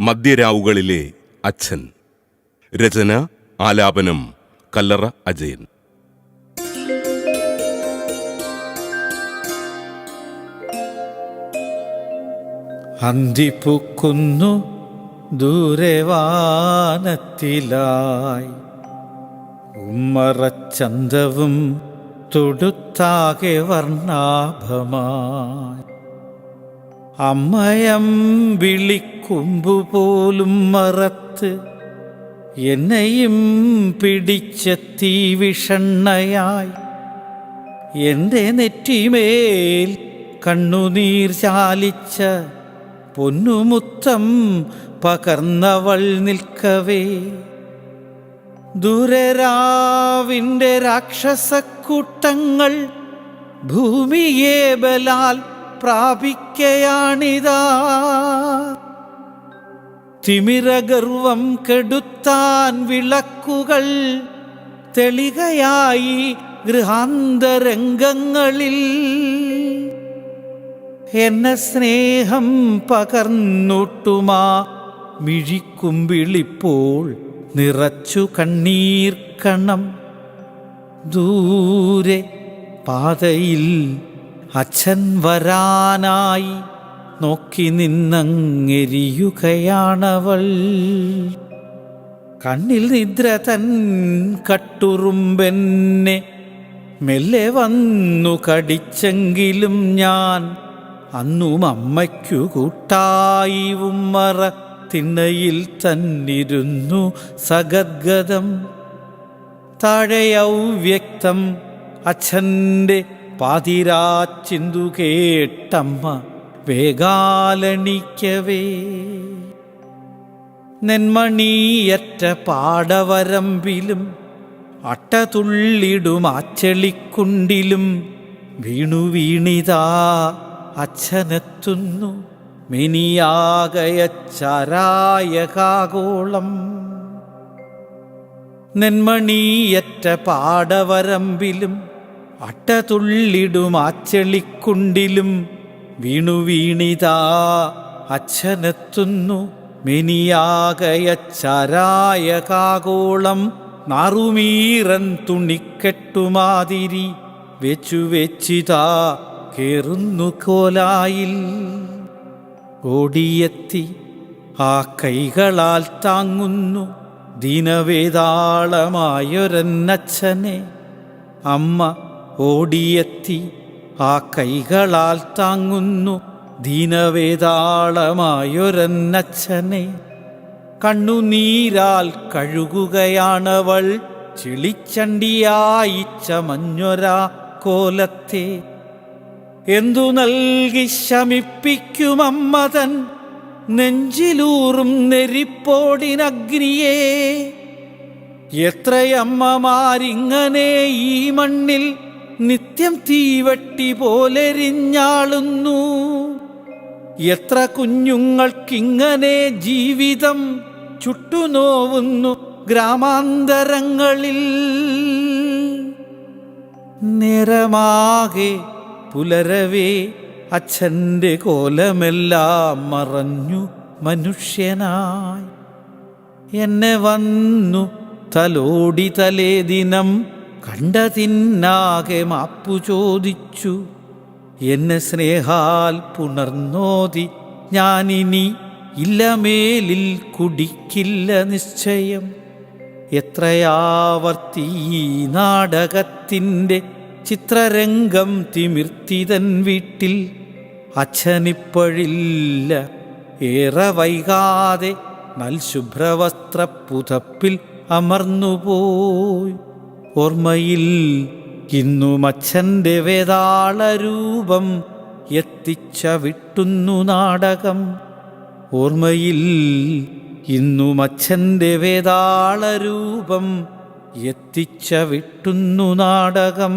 മധ്യരാവുകളിലെ അച്ഛൻ. രചന ആലാപനം കല്ലറ അജയൻ. അന്തിപ്പുക്കുന്നു ദൂരവാനത്തിലായി ഉമ്മറച്ചന്തവും തൊടുത്താകെ വർണാഭമായി. വിളിക്കുമ്പു പോലും മറത്ത് എന്നെയും പിടിച്ചെത്തി വിഷണ്ണയായി എന്റെ നെറ്റിമേൽ കണ്ണുനീർ ചാലിച്ച പൊന്നുമുത്തം പകർന്നവൾ നിൽക്കവേ. ദുരരാവിന്റെ രാക്ഷസക്കൂട്ടങ്ങൾ ഭൂമിയെ ബലാൽ പ്രാപിക്കയാണിതാ. തിമിരഗർവം കെടുത്താൻ വിളക്കുകൾ തെളികയായി ഗൃഹാന്തരംഗങ്ങളിൽ. എന്ന സ്നേഹം പകർന്നൊട്ടുമാ മിഴിക്കുമ്പിളിപ്പോൾ നിറച്ചു കണ്ണീർ കണം ദൂരെ പാതയിൽ അച്ഛൻ വരാനായി നോക്കി നിന്നങ്ങെരിയുകയാണവൾ. കണ്ണിൽ നിദ്ര തൻ കട്ടുറുമ്പെന്നെ മെല്ലെ വന്നു കടിച്ചെങ്കിലും ഞാൻ അന്നും അമ്മയ്ക്കു കൂട്ടായി ഉമ്മറ തിണ്ണയിൽ തന്നിരുന്നു സഗദ്ഗതം. താഴെയൗവ്യക്തം അച്ഛന്റെ പാതിരാച്ചിന്തു കേട്ടമ്മ വേഗാലണിക്കവേ. നെന്മണിയറ്റ പാടവരമ്പിലും അട്ടതുള്ളിടും ആച്ചെളിക്കുണ്ടിലും വീണു വീണിതാ അച്ഛനെത്തുന്നു മിനിയാകയച്ചരായകാകോളം നെന്മണിയറ്റ പാടവരമ്പിലും അട്ടതുള്ളിടും ആച്ചെളിക്കുണ്ടിലും വീണു വീണിതാ. അച്ഛനെത്തുന്നു മെനിയാകയച്ചാരായകാകോളം നാറുമീറൻ തുണിക്കെട്ടുമാതിരി വെച്ചു വെച്ചിതാ. കേറുന്നു കോലായിൽ. ഓടിയെത്തി. ആ കൈകളാൽ താങ്ങുന്നു. ദീനവേതാളമായൊരന്നച്ഛനെ അമ്മ ഓടിയെത്തി ആ കൈകളാൽ താങ്ങുന്നു ദീനവേതാളമായൊരന്നച്ഛനെ കണ്ണുനീരാൽ കഴുകുകയാണവൾ ചിളിച്ചണ്ടിയായിച്ച മഞ്ഞൊരാ കോലത്തെ. എന്തു നൽകി ശമിപ്പിക്കുമമ്മതൻ നെഞ്ചിലൂറും നെരിപ്പോടിനഗ്നിയെ. എത്രയമ്മമാരിങ്ങനെ ഈ മണ്ണിൽ നിത്യം തീവട്ടി പോലെരിഞ്ഞാളുന്നു. എത്ര കുഞ്ഞുങ്ങൾക്കിങ്ങനെ ജീവിതം ചുട്ടുനോവുന്നു ഗ്രാമാന്തരങ്ങളിൽ. നിറമാകെ പുലരവേ അച്ഛന്റെ കോലമെല്ലാം മറഞ്ഞു മനുഷ്യനായി. എന്നെ വന്നു തലോടി തലേ ദിനം കണ്ടതിന്നാകെ മാപ്പു ചോദിച്ചു. എന്നെ സ്നേഹാൽ പുണർന്നോതി ഞാനിനി ഇല്ലമേലിൽ കുടിക്കില്ല നിശ്ചയം. എത്രയാവർത്തി ഈ നാടകത്തിന്റെ ചിത്രരംഗം തിമിർത്തിതൻ വീട്ടിൽ. അച്ഛനിപ്പഴില്ല ഏറെ വൈകാതെ നൽശുഭ്രവസ്ത്ര പുതപ്പിൽ അമർന്നുപോയി. ഓർമ്മയിൽ ഇന്നു അച്ഛന്റെ വേതാളരൂപം എത്തിച്ച വിട്ടുന്നു നാടകം. ഓർമ്മയിൽ ഇന്നു അച്ഛന്റെ വേതാളരൂപം എത്തിച്ച വിട്ടുന്നു നാടകം.